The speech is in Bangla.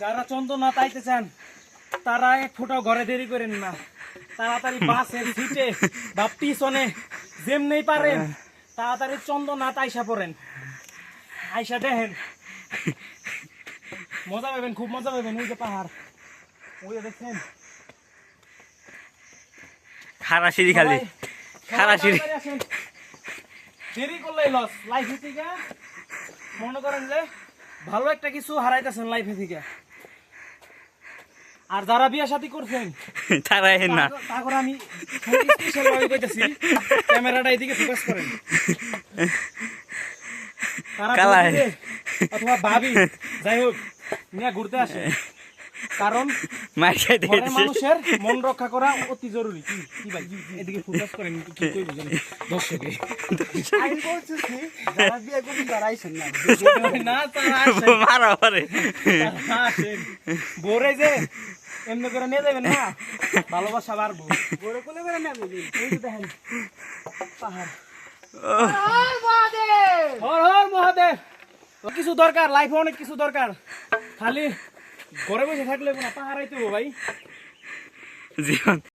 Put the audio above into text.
যারা চন্দনা তাইতে চান তারা এক ফোঁটাও ঘরে দেরি করেন না। তাড়াতাড়ি বাসের সিটে বা পিছনে যেমনেই পারেন তাড়াতাড়ি চন্দনা তাইসা পড়েন। আইসা দেখেন। মজা পাবেন খুব মজা পাবেন ওই যে পাহাড়। ওই দেখছেন? খারা সিঁড়ি খালি। খারা সিঁড়ি। দেরি করলেই লস লাইফে থেকে। মনে করেন যে ভালো একটা কিছু হারাইতেছেন লাইফে থেকে। আর যারা বিয়া শাদী করছেন তারা হেন না। তা- তা আমি স্পেশাল ভাবে কইতাছি ক্যামেরাটা এদিকে ফোকাস করেন। তারা। বলবে, অথবা ভাবি যাই হোক নিয়ে ঘুরতে আসে। কারণ। মানুষের মন রক্ষা করা অতি জরুরি। কি কি ভাই এদিকে ফোকাস করেন কি? কি দর্শকে। আমি বলতেছি যারা বিয়ে করবেন তারা আইসেন না। না তারা আসেন। মারা পরে। বোরে যে এমনি করে নিয়ে যাবেন না ভালোবাসা বাড়বো। বড় কোলে করে নেবে এই যে দেখেন পাহাড়। হর হর মহাদেব। কিছু দরকার লাইফে অনেক কিছু দরকার। খালি ঘরে বসে থাকলে না পাহাড় আইতে ভাই। জীবন